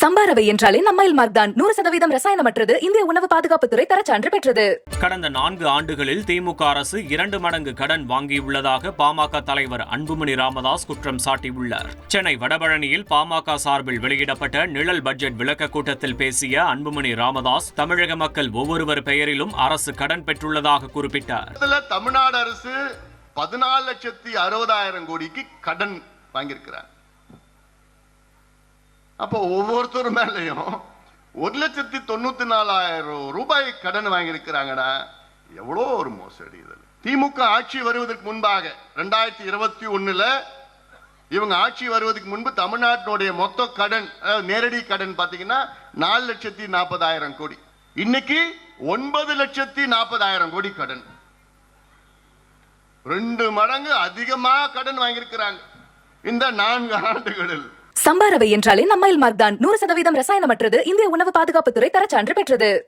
சம்பாரவை என்றாலே நம்மைல் மார்க் தான். நூறு சதவீதம் ரசாயனமற்றது இந்திய உணவு பாதுகாப்புத்துறை தரச்சான்று பெற்றது. கடந்த நான்கு ஆண்டுகளில் திமுக அரசு இரண்டு மடங்கு கடன் வாங்கியுள்ளதாக பாமக தலைவர் அன்புமணி ராமதாஸ் குற்றம் சாட்டியுள்ளார். சென்னை வடபழனியில் பாமக சார்பில் வெளியிடப்பட்ட நிழல் பட்ஜெட் விளக்க கூட்டத்தில் பேசிய அன்புமணி ராமதாஸ் தமிழக மக்கள் ஒவ்வொருவர் பெயரிலும் அரசு கடன் பெற்றுள்ளதாக குறிப்பிட்டார். இதுல தமிழ்நாடு அரசு பதினாலு லட்சத்தி அறுபதாயிரம் கோடிக்கு கடன் வாங்கியிருக்கிறார். அப்போ ஒவ்வொருத்தர் மேலையும் ஒரு லட்சத்தி தொண்ணூத்தி நாலாயிரம் ரூபாய் கடன் வாங்கியிருக்கிறாங்கன்னா எவ்வளோ ஒரு மோசடி இதில் திமுக ஆட்சி வருவதற்கு முன்பாக ரெண்டாயிரத்தி இருபத்தி ஒண்ணுல இவங்க ஆட்சி வருவதற்கு முன்பு தமிழ்நாட்டினுடைய மொத்த கடன் அதாவது நேரடி கடன் பார்த்தீங்கன்னா நாலு லட்சத்தி நாற்பதாயிரம் கோடி. இன்னைக்கு ஒன்பது லட்சத்தி நாற்பதாயிரம் கோடி கடன். ரெண்டு மடங்கு அதிகமா கடன் வாங்கியிருக்கிறாங்க. இந்த நான்கு ஆண்டுகளில் சம்பாரவை என்றாலே நம்மையில் மார்க் தான் நூறு சதவீதம் ரசாயனமற்றது. இந்திய உணவு பாதுகாப்புத்துறை தரச்சான்று பெற்றது.